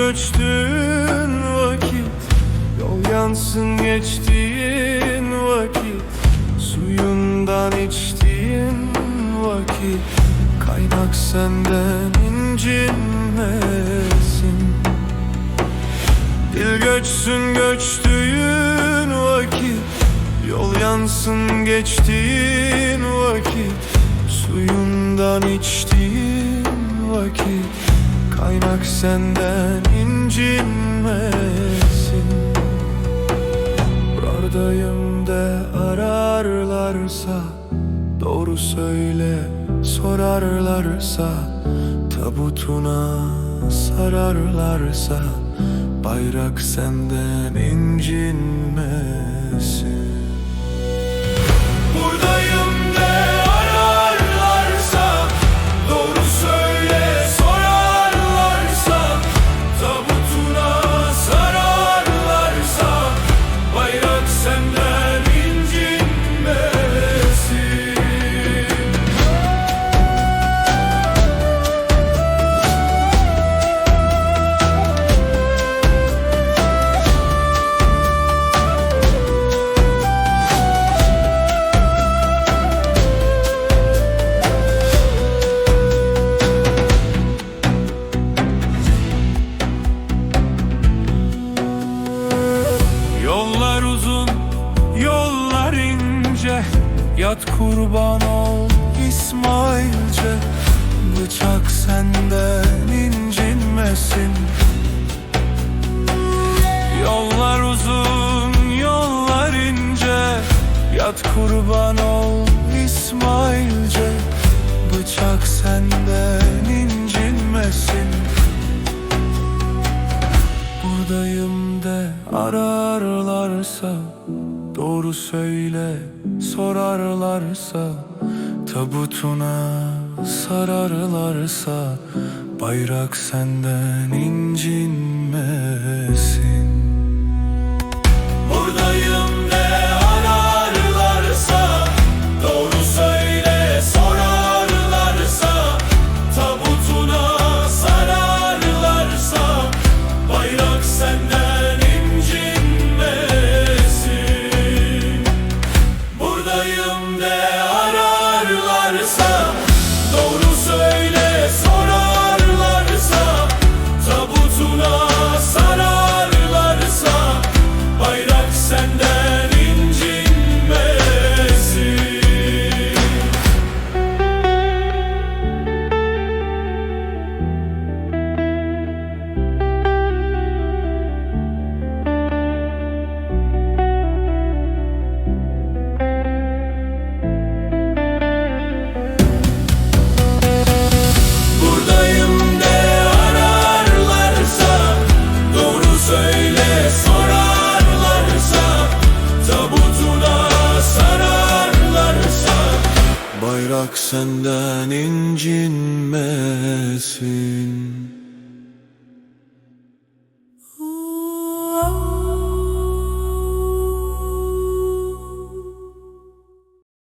göçtüğün vakit Yol yansın geçtiğin vakit Suyundan içtiğin vakit Kaynak senden incinmesin. Dil göçsün göçtüğün vakit Yol yansın geçtiğin vakit Suyundan içtiğin vakit Kaynak senden incinmesin. Buradayım de ararlarsa Doğru söyle sorarlarsa Tabutuna sararlarsa Bayrak senden incinmesin Yat kurban ol İsmailce Bıçak senden incinmesin. Yollar uzun, yollar ince. Yat kurban ol İsmailce Bıçak senden incinmesin. Buradayım de ararlarsa Doğru söyle sorarlarsa Tabutuna sararlarsa Bayrak senden incinmesin ararlarsa Doğru Bayrak senden incinmesin